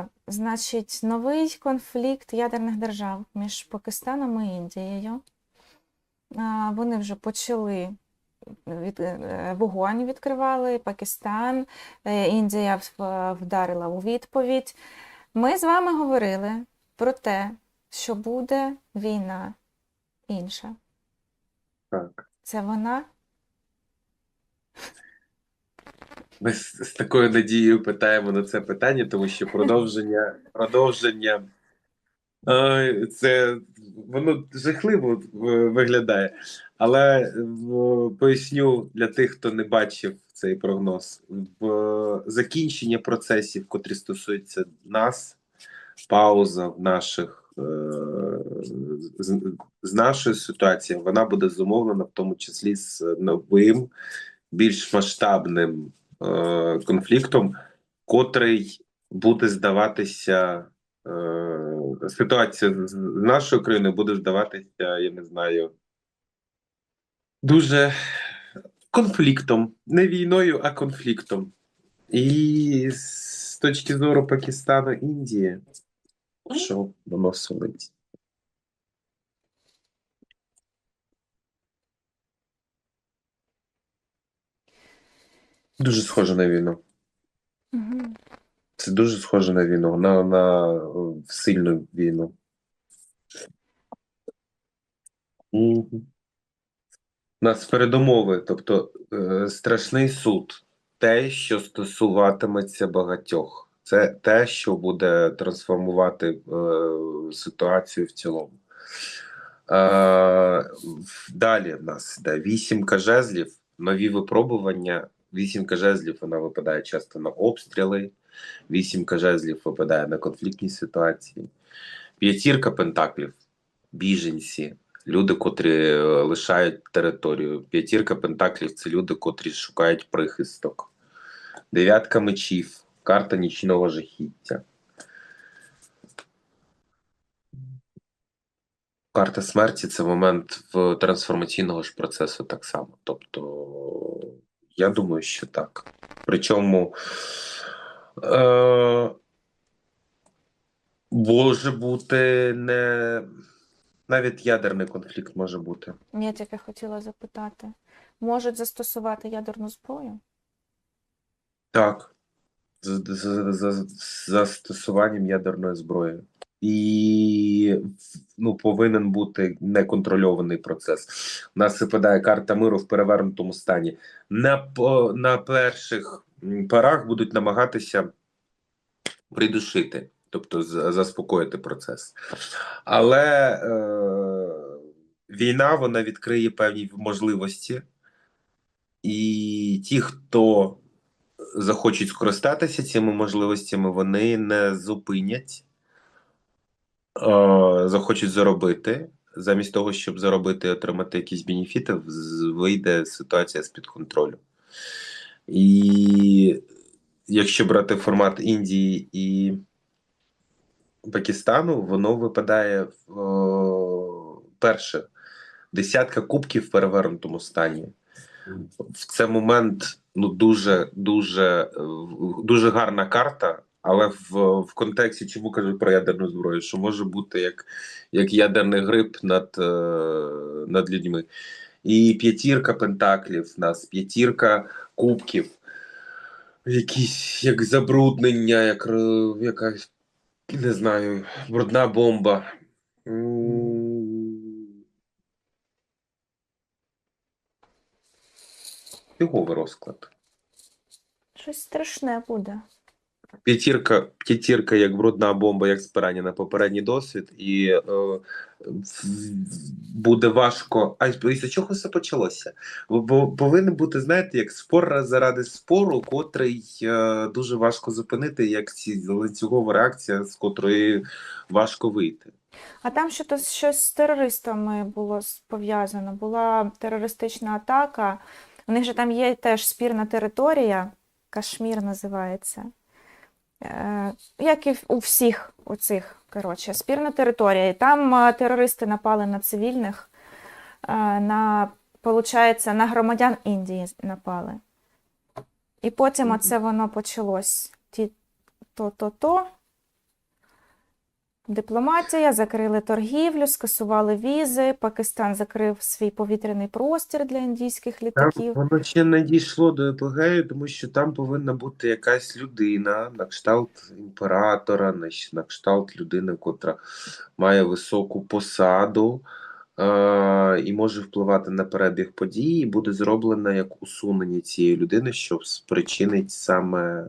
Е, Значить, новий конфлікт ядерних держав між Пакистаном і Індією. Е, Вони вже почали від, е, вогонь відкривали, Пакистан, е, Індія вдарила у відповідь. Ми з вами говорили про те, що буде війна інша. Так. Це вона? Ми з, з такою надією питаємо на це питання, тому що продовження, продовження це воно жахливо е, виглядає. Але е, поясню для тих, хто не бачив цей прогноз. В закінчення процесів, котрі стосуються нас, пауза в наших е, з, з нашою ситуацією, вона буде зумовлена в тому числі з новим, більш масштабним конфліктом, котрий буде здаватися. е, Ситуація з нашою країною буде здаватися, я не знаю, дуже конфліктом. Не війною, а конфліктом. І з точки зору Пакистану, Індії, що воно сулить? Дуже схоже на війну. Угу. Це дуже схоже на війну, на, на е, сильну війну. Мгм. У нас передумови, тобто е, страшний суд, те, що стосуватиметься багатьох, це те, що буде трансформувати е, ситуацію в цілому. Е, далі в нас йде вісімка жезлів, нові випробування. Вісімка жезлів вона випадає часто на обстріли, вісімка жезлів випадає на конфліктні ситуації. П'ятірка пентаклів, біженці, люди, котрі е, лишають територію. П'ятірка пентаклів це люди, котрі шукають прихисток. Дев'ятка мечів, карта нічного жахіття. Карта смерті це момент в трансформаційного ж процесу так само. Тобто, я думаю, що так. Причому е, може бути не навіть ядерний конфлікт може бути. Я тільки хотіла запитати, можуть застосувати ядерну зброю? Так. З, з, з, з застосуванням ядерної зброї. І ну, повинен бути неконтрольований процес. У нас випадає карта миру в перевернутому стані. На, на перших м, порах будуть намагатися придушити, тобто заспокоїти процес. Але е, війна вона відкриє певні можливості, і ті, хто захочуть скористатися цими можливостями, вони не зупинять, захочуть заробити. Замість того, щоб заробити і отримати якісь бенефіти, вийде ситуація з-під контролю. І якщо брати формат Індії і Пакистану, воно випадає о, перше десятка кубків в перевернутому стані. В цей момент ну дуже дуже е, дуже гарна карта, але в, в контексті чому кажуть про ядерну зброю, що може бути як, як ядерний гриб над, е, над людьми. І п'ятірка пентаклів нас, п'ятірка кубків, якісь як забруднення, як е, якась не знаю, брудна бомба. Фіговий розклад. Щось страшне буде. П'ятірка, п'ятірка як брудна бомба, як спирання на попередній досвід, і е, буде важко. А з чого все почалося? Бо- повинен бути, знаєте, як спор заради спору, котрий е, дуже важко зупинити, як ці ланцюгова реакція, з котрої важко вийти. А там що то щось з терористами було пов'язано. Була терористична атака. У них же там є теж спірна територія, Кашмір називається. Е, Як і у всіх оцих, коротше, спірна територія. І там е, терористи напали на цивільних, е, на, получається, на громадян Індії напали. І потім оце воно почалось. Ті то-то-то, Дипломатія, закрили торгівлю, скасували візи. Пакистан закрив свій повітряний простір для індійських Там літаків. воно ще не дійшло до епогею, тому що там повинна бути якась людина на кшталт імператора, на на кшталт людини, котра має високу посаду е- і може впливати на перебіг подій, і буде зроблено як усунення цієї людини, що спричинить саме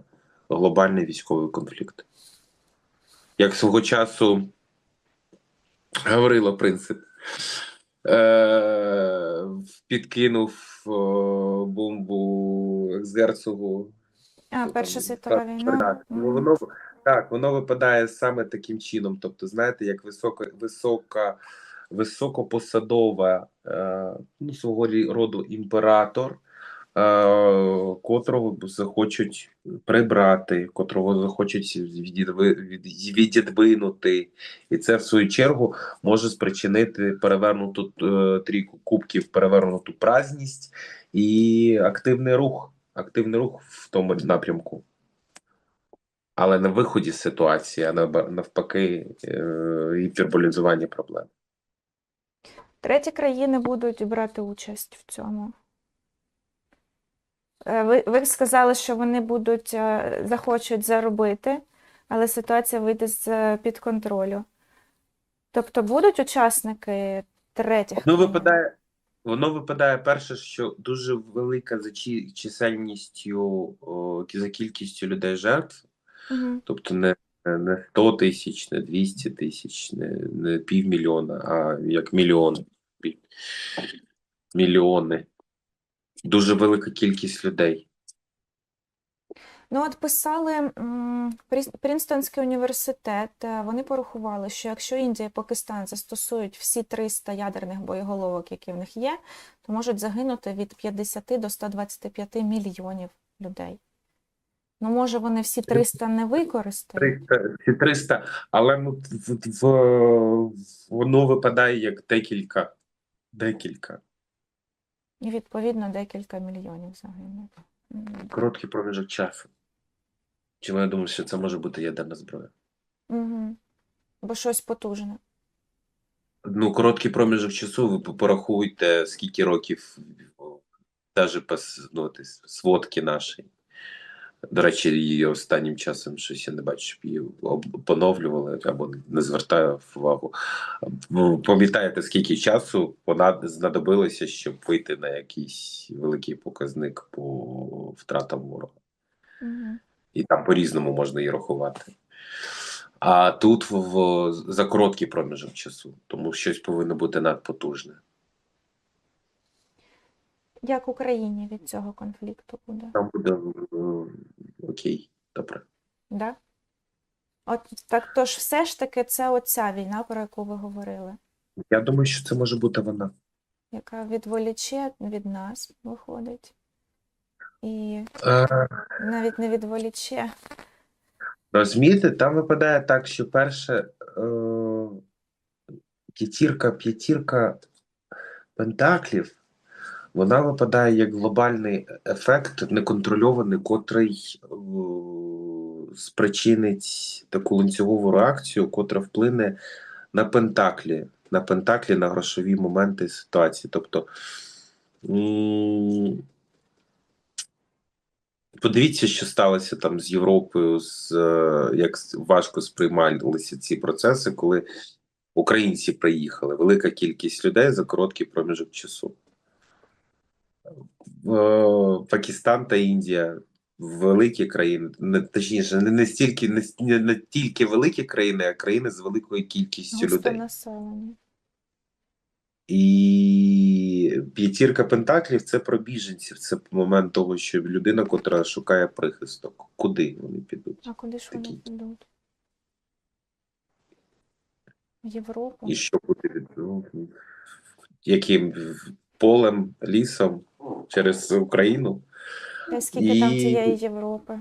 глобальний військовий конфлікт. Як свого часу говорила принцип. Е, підкинув бомбу ексгерцогу. А, Перша світова війна. Так, ну, воно, так, воно випадає саме таким чином. Тобто, знаєте, як висока, висока, високопосадова, е, ну, свого роду імператор, котрого захочуть прибрати, котрого захочуть відідвинути. І це, в свою чергу, може спричинити перевернуту е, трійку кубків, перевернуту празність і активний рух. Активний рух в тому напрямку. Але на виході з ситуації, а навпаки, е, гіперболізування проблем. Треті країни будуть брати участь в цьому. Е, Ви, ви сказали, що вони будуть е, захочуть заробити, але ситуація вийде з під контролю. Тобто будуть учасники третіх Ну, країн? випадає, воно випадає перше, що дуже велика за чисельністю, о, за кількістю людей жертв, Мгм. тобто не, не 100 тисяч, не 200 тисяч, не, не півмільйона, а як мільйон. Мільйони. Дуже велика кількість людей. Ну, от писали Прінстонський університет, е, вони порахували, що якщо Індія і Пакистан застосують всі 300 ядерних боєголовок, які в них є, то можуть загинути від 50 до 125 мільйонів людей. Ну, може, вони всі 300 не використають? 300, 300, але ну, в, в, воно випадає як декілька. Декілька. І, відповідно, декілька мільйонів загинуло. Короткий проміжок часу. Чому я думаю, що це може бути ядерна зброя? Угу. Бо щось потужне. Ну, короткий проміжок часу, ви порахуйте, скільки років, навіть ну, сводки нашої. До речі, її останнім часом щось я не бачу, щоб її поновлювали або не звертаю увагу. Пам'ятаєте, скільки часу вона знадобилося, щоб вийти на якийсь великий показник по втратам ворога? Мгм. і там по-різному можна її рахувати. А тут в, за короткий проміжок часу, тому щось повинно бути надпотужне. Як Україні від цього конфлікту буде? Там буде окей, добре. Да? От так тож все ж таки це оця війна, про яку ви говорили, Я думаю, що це може бути вона. яка відволіче від нас виходить. І Е, навіть не відволіче. розумієте, там випадає так, що перше е, п'ятірка, п'ятірка пентаклів, вона випадає як глобальний ефект, неконтрольований, котрий е, спричинить таку ланцюгову реакцію, котра вплине на пентаклі, на пентаклі, на грошові моменти ситуації. Тобто, подивіться, що сталося там з Європою, з е, як важко сприймалися ці процеси, коли українці приїхали. Велика кількість людей за короткий проміжок часу. Е, Пакистан та Індія великі країни, точніше, не настільки не, не, не тільки великі країни, а країни з великою кількістю людей. Густонаселені. І п'ятірка пентаклів це про біженців. Це момент того, що людина, котра шукає прихисток. Куди вони підуть? А куди ж вони Такі. підуть? В Європу? І що буде від ну, яким полем, лісом через Україну? Та скільки там і- цієї Європи?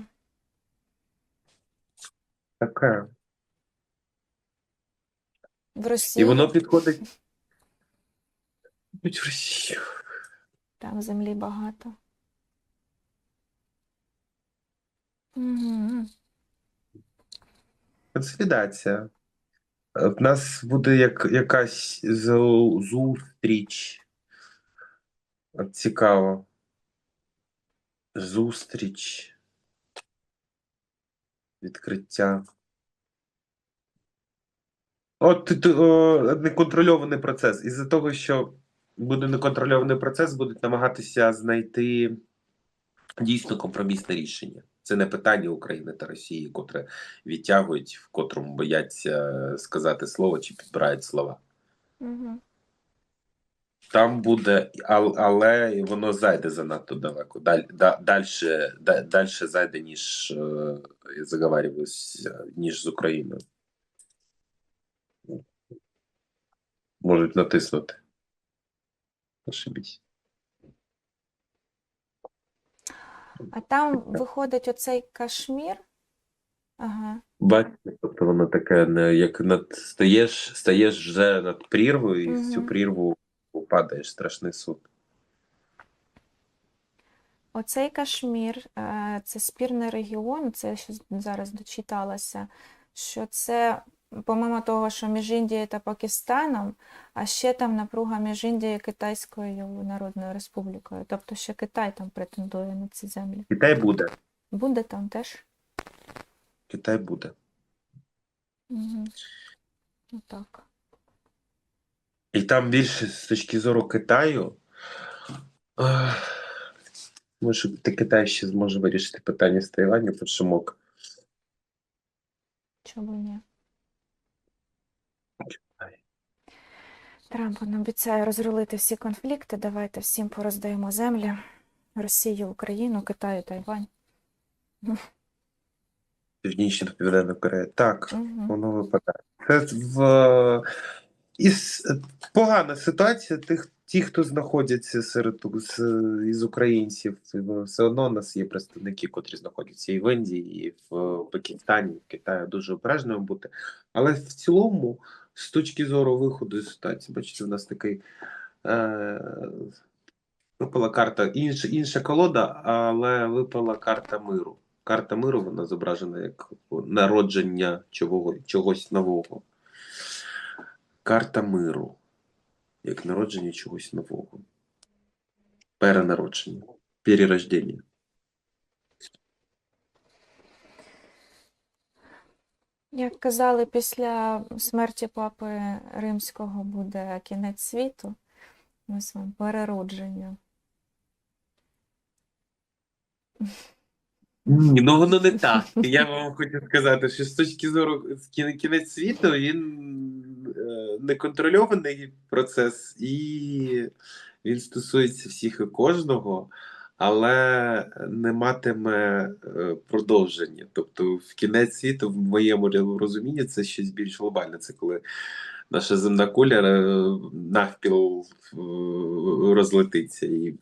Таке. В І воно підходить в Росію. там землі багато. Угу. Консолідація. Е, В нас буде як, якась зустріч. Цікаво. Зустріч. Відкриття. От о, неконтрольований процес. Із-за того, що буде неконтрольований процес, будуть намагатися знайти дійсно компромісне рішення. Це не питання України та Росії, котре відтягують, в котрому бояться сказати слово чи підбирають слова. Угу. Там буде, але воно зайде занадто далеко. Даль, да, дальше, да, дальше зайде, ніж е, я заговарююсь, е, ніж з Україною. Можуть натиснути. Ошибісь. А там виходить оцей кашмір. Ага. Бачите, тобто воно таке, як над стаєш, стаєш вже над прірвою, і в цю прірву падаєш страшний суд. Оцей Кашмір, е, це спірний регіон, це я ще зараз дочиталася, що це, помимо того, що між Індією та Пакистаном, а ще там напруга між Індією і Китайською Народною Республікою. Тобто ще Китай там претендує на ці землі. Китай буде. Буде там теж? Китай буде. Угу. Отак. І там більше з точки зору Китаю. Може, Китай ще зможе вирішити питання з Таїланду, під шумок. Чому ні? Трамп він обіцяє розрулити всі конфлікти. Давайте всім пороздаємо землі. Росію, Україну, Китаю, Тайвань. Північна Південна Корея. Так, Угу. воно випадає. Це в із погана ситуація тих, ті, хто знаходяться серед з, із українців. Все одно у нас є представники, котрі знаходяться і в Індії, і в Пакистані, в Китаї дуже обережними бути. Але в цілому, з точки зору виходу з ситуації, бачите, у нас такий. Е, Випала карта інша, інша колода, але випала карта миру. Карта миру вона зображена як народження чого, чогось нового. Карта миру. Як народження чогось нового. Перенародження. Перерождення. Як казали, після смерті папи Римського буде кінець світу. Ось вам переродження. Ні, ну воно не так. Я вам хочу сказати, що з точки зору кінець світу він неконтрольований процес, і він стосується всіх і кожного, але не матиме е, продовження. Тобто, в кінець світу, в моєму розумінні, це щось більш глобальне. Це коли наша земна куля е, навпіл е, розлетиться і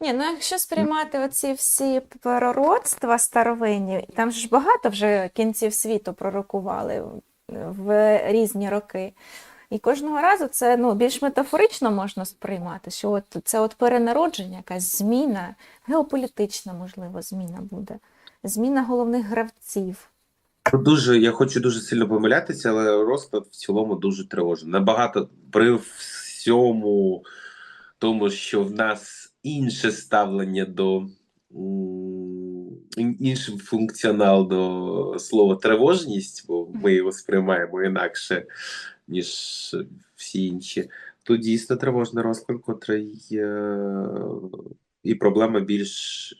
Ні, ну якщо сприймати оці всі пророцтва старовинні, там ж багато вже кінців світу пророкували в різні роки. І кожного разу це ну, більш метафорично можна сприймати, що от це от перенародження, якась зміна, геополітична, можливо, зміна буде, зміна головних гравців. Дуже, я хочу дуже сильно помилятися, але розклад в цілому дуже тривожний. Набагато при всьому тому, що в нас інше ставлення до інший функціонал до слова тривожність, бо ми його сприймаємо інакше, ніж всі інші. Тут дійсно тривожний розклад, котрий е, і проблема більш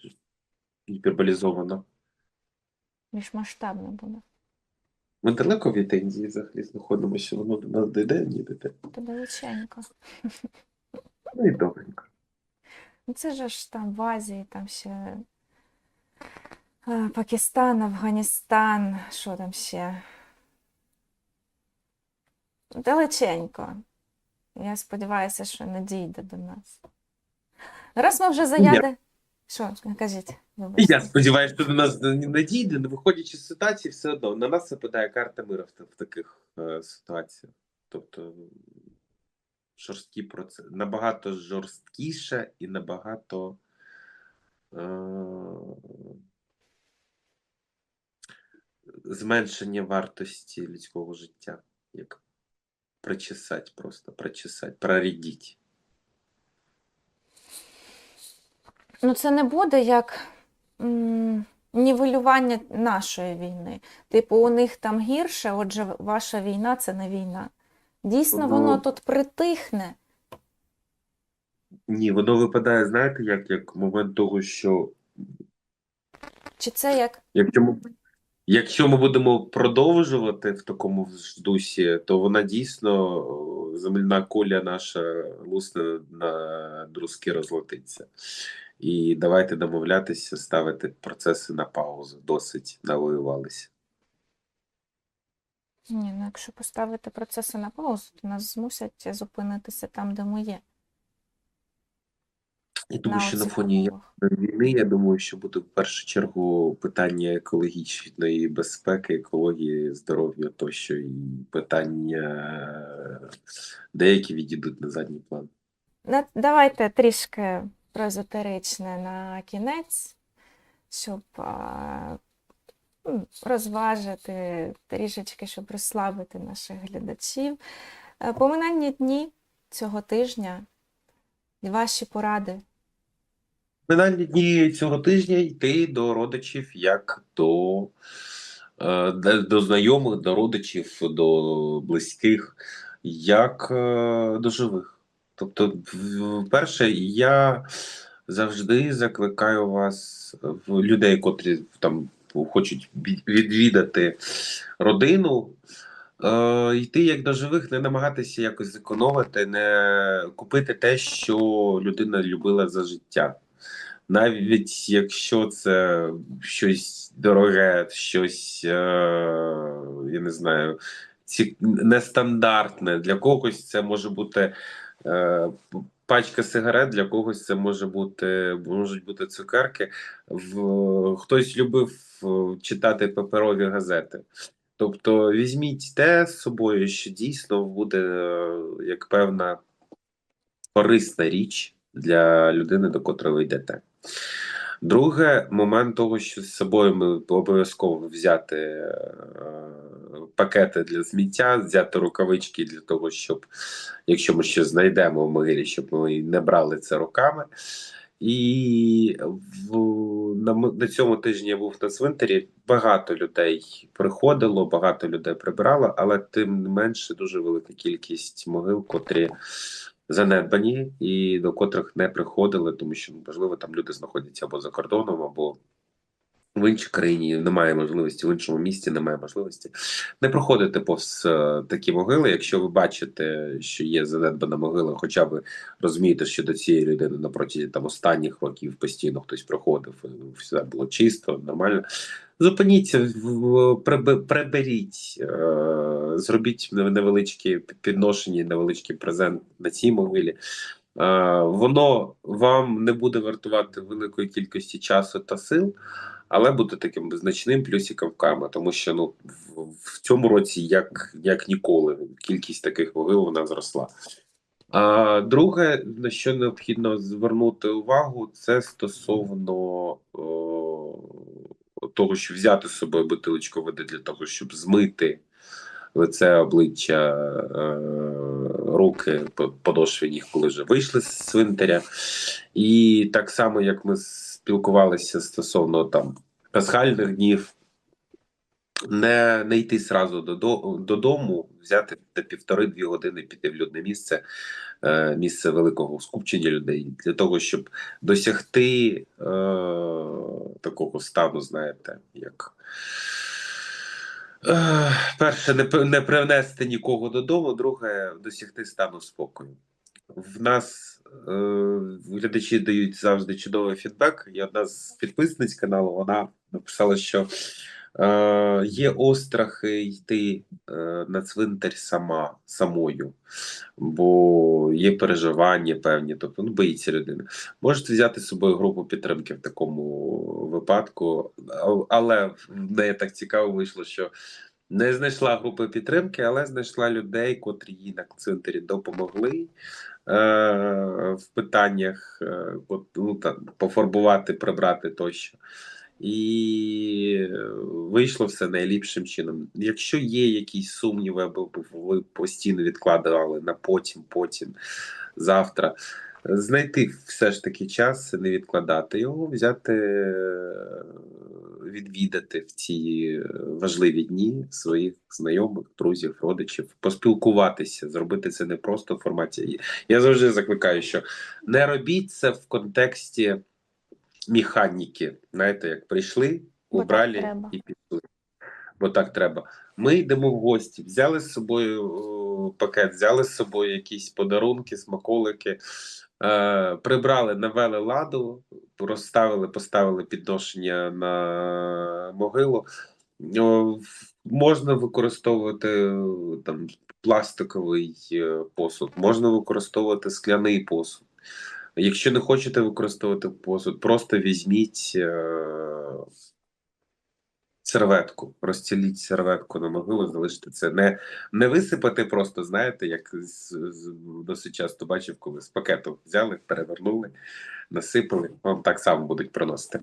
гіперболізована. Більш масштабно буде. Ми далеко від Індії взагалі знаходимося, що воно до нас дійде, ні дійде. То далеченько. Ну і добренько. Ну, Це же ж там в Азії, там ще е, Пакистан, Афганістан, що там ще? Далеченько. Я сподіваюся, що не дійде до нас. Раз ми вже заяди. Що, кажіть, вибачте. я сподіваюся, що до нас не надійде, не виходячи з ситуації, все одно на нас випадає карта мира в, в таких е, ситуаціях. Тобто жорсткі процеси, набагато жорсткіше і набагато е, зменшення вартості людського життя, як прочесать просто, прочесать, проредить. Ну, це не буде як м, нівелювання нашої війни. Типу, у них там гірше, отже, ваша війна це не війна. Дійсно, Ну, воно тут притихне. Ні, воно випадає, знаєте, як, як момент того, що Чи це як якщо ми, якщо ми будемо продовжувати в такому дусі, то вона дійсно земляна куля наша лусне на друзки розлетиться. І давайте домовлятися, ставити процеси на паузу. Досить навоювалися. Ні, ну якщо поставити процеси на паузу, то нас змусять зупинитися там, де ми є. Я думаю, що на фоні умовах. війни, я думаю, що буде в першу чергу питання екологічної безпеки, екології, здоров'я тощо, і питання деякі відійдуть на задній план. Давайте трішки про езотеричне на кінець, щоб розважити трішечки, щоб розслабити наших глядачів. Е, Поминальні дні цього тижня, і ваші поради. Минальні дні цього тижня йти до родичів як до, е, до знайомих, до родичів, до близьких, як е, до живих. Тобто, перше, я завжди закликаю вас, людей, котрі там хочуть відвідати родину. Е, йти як до живих, не намагатися якось зекономити, не купити те, що людина любила за життя. Навіть якщо це щось дороге, щось, е, я не знаю, ці, нестандартне. Для когось це може бути е, пачка сигарет, для когось це може бути, можуть бути цукерки. В, хтось любив е, читати паперові газети. Тобто візьміть те з собою, що дійсно буде як певна корисна річ для людини, до котрої ви йдете. Друге, момент того, що з собою ми обов'язково взяти е, пакети для сміття, взяти рукавички для того, щоб, якщо ми щось знайдемо в могилі, щоб ми не брали це руками. І в, на, на цьому тижні я був на цвинтарі. Багато людей приходило, багато людей прибирало, але тим не менше дуже велика кількість могил, котрі занедбані і до котрих не приходили, тому що можливо там люди знаходяться або за кордоном, або в іншій країні немає можливості, в іншому місті немає можливості. Не проходите повз е, такі могили. Якщо ви бачите, що є занедбана могила, хоча ви розумієте, що до цієї людини на протязі там останніх років постійно хтось приходив, ну, все було чисто, нормально. Зупиніться, приберіть, е, зробіть невеличкі підношення, невеличкий презент на цій могилі. Е, Воно вам не буде вартувати великої кількості часу та сил, але буде таким значним плюсиком в карму, тому що ну в, в цьому році, як, як ніколи, кількість таких могил вона зросла. А друге, на що необхідно звернути увагу, це стосовно о, того, що взяти з собою бутилочку води для того, щоб змити лице, обличчя, е, руки, по- подошви ніг, коли вже вийшли з цвинтаря. І так само, як ми спілкувалися стосовно там пасхальних днів, не, не йти сразу додому, взяти та півтори-дві години піти в людне місце, е, місце великого скупчення людей, для того, щоб досягти е, такого стану, знаєте, як. Е, Перше, не, не привнести нікого додому, друге досягти стану спокою. В нас е, глядачі дають завжди чудовий фідбек. І одна з підписниць каналу вона написала, що е, є острахи йти е, на цвинтар сама самою, бо є переживання певні, тобто ну, боїться людина. Можете взяти з собою групу підтримки в такому випадку, але в неї так цікаво вийшло, що не знайшла групи підтримки, але знайшла людей, котрі їй на цвинтарі допомогли в питаннях е, от, ну, там, пофарбувати, прибрати тощо. І е, вийшло все найліпшим чином. Якщо є якісь сумніви, або ви постійно відкладали на потім, потім, завтра, знайти все ж таки час, не відкладати його, взяти, е, відвідати в ці е, важливі дні своїх знайомих, друзів, родичів, поспілкуватися, зробити це не просто в форматі. Я завжди закликаю, що не робіть це в контексті механіки. Знаєте, як прийшли, убрали і пішли. Бо так треба. Ми йдемо в гості, взяли з собою пакет, взяли з собою якісь подарунки, смаколики, е, прибрали, навели ладу, розставили, поставили підношення на могилу. Можна використовувати там пластиковий е, посуд, можна використовувати скляний посуд. Якщо не хочете використовувати посуд, просто візьміть е, серветку, розстіліть серветку на могилу, залиште це. Не, не висипати просто, знаєте, як з, з, досить часто бачив, коли з пакету взяли, перевернули, насипали, вам так само будуть приносити,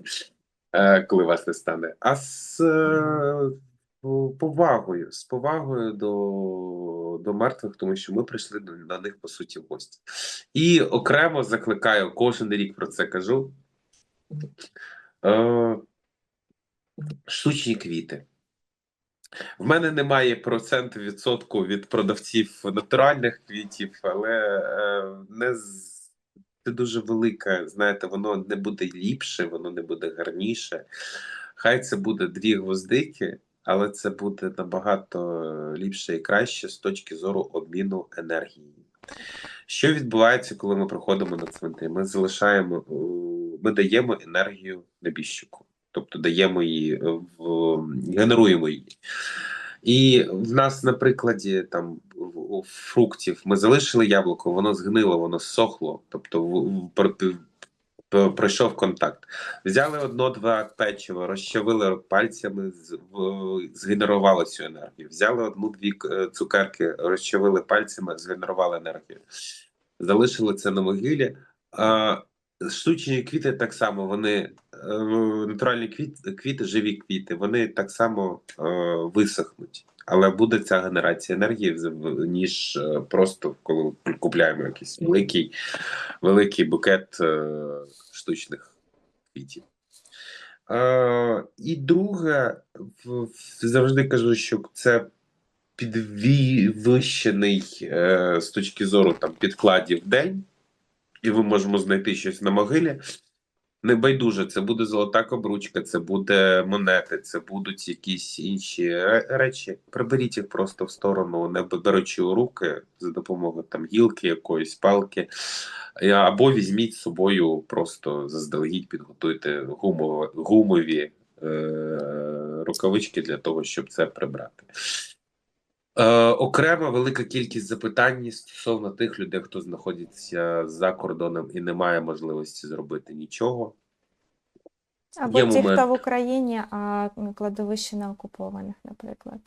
е, коли вас не стане. А з е, повагою, з повагою до, до мертвих, тому що ми прийшли на них по суті в гості. І окремо закликаю, кожен рік про це кажу. Штучні квіти. В мене немає проценту відсотку від продавців натуральних квітів, але е, не це дуже велике, знаєте, воно не буде ліпше, воно не буде гарніше. Хай це буде дві гвоздики, але це буде набагато ліпше і краще з точки зору обміну енергії. Що відбувається, коли ми приходимо на цвинтар? Ми залишаємо, ми даємо енергію небіжчику, тобто даємо її е, в генеруємо її. І в нас на прикладі там фруктів ми залишили яблуко, воно згнило, воно сохло, тобто пройшов контакт. Взяли одно-два печива, розчавили пальцями, згенерували цю енергію. Взяли одну-дві е, цукерки, розчавили пальцями, згенерували енергію. Залишили це на могилі. Штучні квіти так само, вони натуральні квіти, квіти, живі квіти, вони так само е, висохнуть. Але буде ця генерація енергії, ніж е, просто коли купляємо якийсь великий, великий букет е, штучних квітів. Е, і друге, завжди кажу, що це підвищений е, з точки зору там підкладів день, і ми можемо знайти щось на могилі. Не байдуже, це буде золота кобручка, це буде монети, це будуть якісь інші речі. Приберіть їх просто в сторону, не беручи у руки за допомогою там гілки, якоїсь палки, або візьміть з собою, просто заздалегідь підготуйте гумові, гумові е, рукавички для того, щоб це прибрати. Е, окрема велика кількість запитань стосовно тих людей, хто знаходиться за кордоном і не має можливості зробити нічого. Або Є ті, момент. хто в Україні, а кладовище не окупованих, наприклад.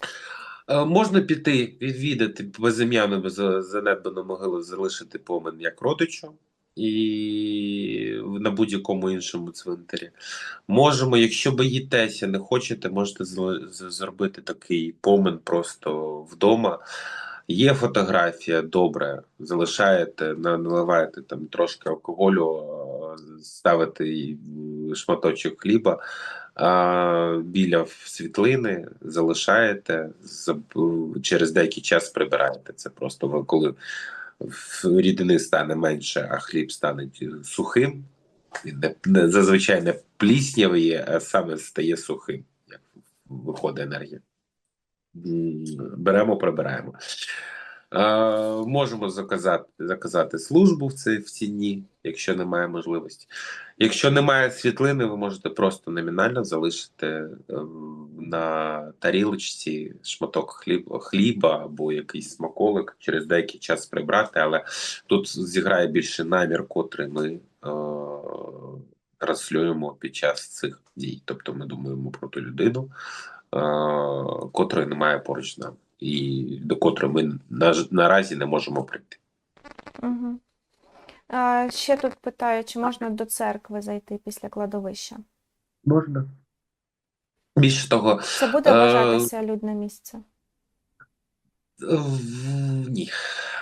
Е, Можна піти відвідати безім'яну без занедбану могилу, залишити помин як родичу і на будь-якому іншому цвинтарі. Можемо, якщо боїтеся, не хочете, можете зробити такий помин просто вдома. Є фотографія, добре, залишаєте, наливаєте там трошки алкоголю, ставите шматочок хліба а, біля світлини, залишаєте, через деякий час прибираєте. Це просто коли рідини стане менше, а хліб стане сухим. Зазвичай не пліснявий, а саме стає сухим, як виходить енергія. Беремо, прибираємо. Можемо заказати, заказати службу в ці, в ці дні, якщо немає можливості. Якщо немає світлини, ви можете просто номінально залишити е, на тарілочці шматок хліб, хліба або якийсь смаколик, через деякий час прибрати, але тут зіграє більше намір, котрий ми е, транслюємо під час цих дій. Тобто ми думаємо про ту людину, е, котрої немає поруч з нами, і до котрої ми на, наразі не можемо прийти. Угу. А, ще тут питаю, чи можна до церкви зайти після кладовища? Можна. Більше того, Це буде Е, вважатися людне місце. Ні,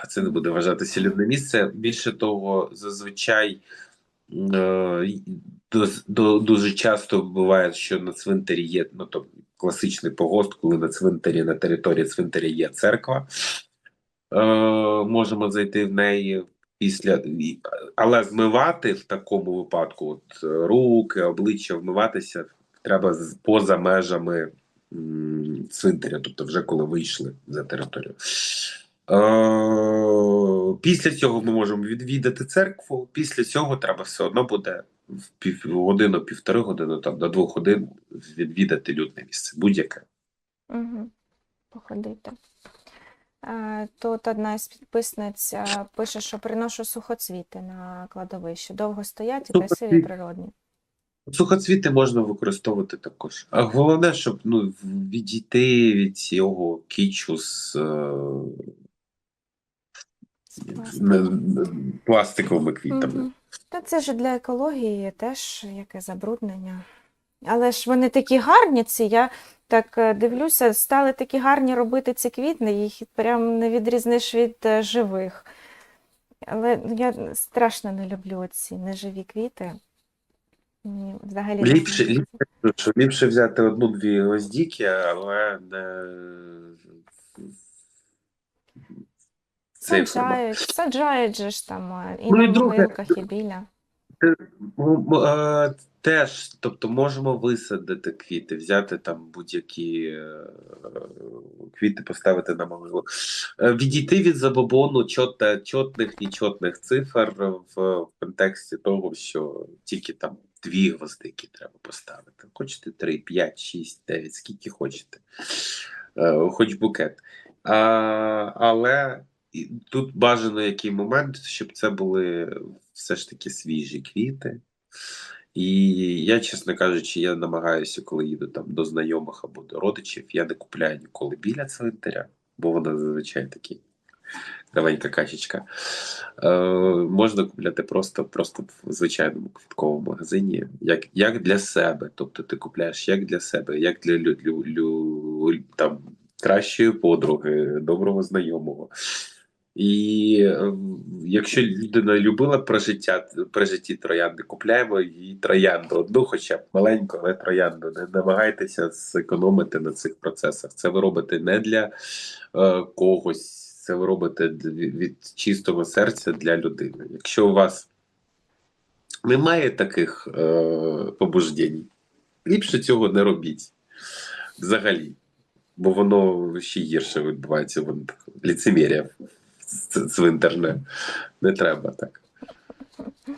це не буде вважатися людне місце. Більше того, зазвичай е, дуже часто буває, що на цвинтарі є ну, то, класичний погост, коли на цвинтарі, на території цвинтаря є церква. Е, можемо зайти в неї після, але змивати в такому випадку от, руки, обличчя, вмиватися треба поза межами цвинтаря, тобто вже коли вийшли за територію. Е, після цього ми можемо відвідати церкву. Після цього треба все одно буде в пів годину, півтори години, там до двох годин відвідати людне місце, будь-яке. Угу. Походити. Е, Тут одна із підписниць е, пише, що приношу сухоцвіти на кладовище. Довго стоять і красиві природні. Сухоцвіти можна використовувати також. А головне, щоб ну, відійти від цього кічу з е, з пластиковими квітами. Мгм. Та це ж для екології теж яке забруднення. Але ж вони такі гарні ці, я так е, дивлюся, стали такі гарні робити ці квітни, їх прям не відрізниш від е, живих. Але я страшно не люблю ці неживі квіти. Взагалі Ліпше, ліпше, ліпше взяти одну-дві гвоздіки, але не. Саджають, саджають же ж там е, і Ну, і на друге- і біля. Теж, тобто можемо висадити квіти, взяти там будь-які е, квіти, поставити на могилу. Е, Відійти від забобону чот, чотних і чотних цифр в, контексті того, що тільки там дві гвоздики треба поставити. Хочете три, п'ять, шість, дев'ять, скільки хочете. Е, Хоч букет. А, але тут бажано який момент, щоб це були все ж таки свіжі квіти. І я, чесно кажучи, я намагаюся, коли їду там до знайомих або до родичів, я не купляю ніколи біля цвинтаря, бо вона зазвичай такі давенька качечка. Е, можна купляти просто, просто в звичайному квітковому магазині, як, як для себе. Тобто ти купляєш як для себе, як для лю, лю, лю, там, кращої подруги, доброго знайомого. І е, якщо людина любила про життя, при житті троянди, купляємо їй троянду, одну хоча б маленьку, але троянду. Не намагайтеся зекономити на цих процесах. Це ви робите не для е, когось, це ви робите від, чистого серця для людини. Якщо у вас немає таких е, побуждень, ліпше цього не робіть взагалі. Бо воно ще гірше відбувається, воно так, ліцемірія цвинтарне. Не треба так.